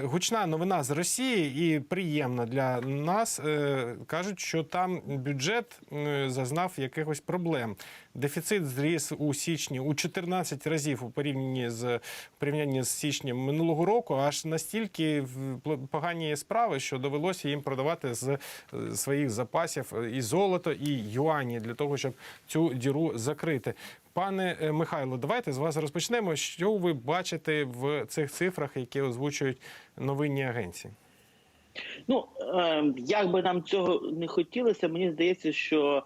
гучна новина з Росії і приємна для нас. Е, Кажуть, що там бюджет е, зазнав якихось проблем. Дефіцит зріс у січні у 14 разів у порівнянні з порівнянні з січнем минулого року. Аж настільки погані справи, що довелося їм продавати з е, своїх запасів і золото, і юані для того, щоб цю діру закрити. Пане Михайло, давайте з вас розпочнемо. Що ви бачите в цих цифрах, які озвучують новинні агенції? Ну е, як би нам цього не хотілося, мені здається, що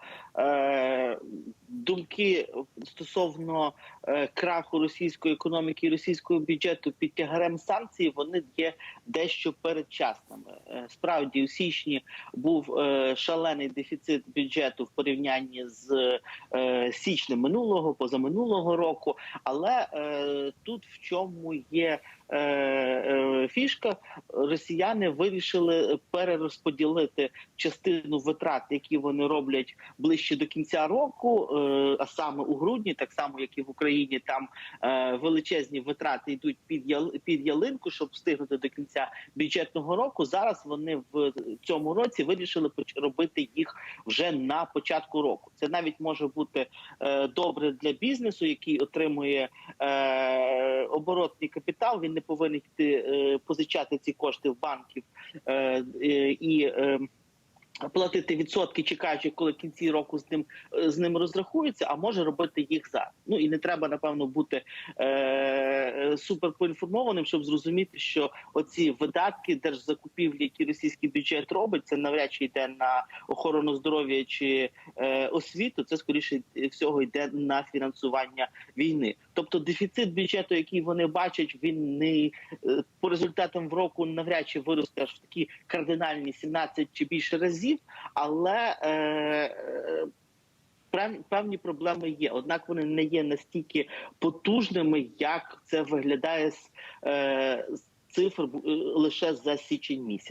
думки стосовно е, краху російської економіки і російського бюджету під тягарем санкцій вони є дещо передчасними. Е, справді, у січні був е, шалений дефіцит бюджету в порівнянні з е, січнем минулого, позаминулого року. Але е, тут в чому є е, е, фішка, росіяни вирішили перерозподілити частину витрат, які вони роблять ближче до кінця року, е, а саме у грудні, так само як і в Україні, там е, величезні витрати йдуть під під ялинку, щоб встигнути до кінця бюджетного року. Зараз вони в цьому році вирішили робити їх вже на початку року. Це навіть може бути е, добре для бізнесу, який отримує оборотний капітал. Він не повинен йти позичати ці кошти в банків і. Платити відсотки, чекаючи, коли кінці року з ним е, з ним розрахуються, а може робити їх зараз. Ну і не треба напевно бути е, супер поінформованим, щоб зрозуміти, що оці видатки держзакупівлі, які російський бюджет робить, це навряд чи йде на охорону здоров'я чи е, освіту. Це скоріше всього йде на фінансування війни. Тобто дефіцит бюджету, який вони бачать, він не е, по результатам в року навряд чи виросте аж в такі кардинальні 17 чи більше разів, але е, е, певні проблеми є. Однак вони не є настільки потужними, як це виглядає з, е, цифр е, лише за січень місяць.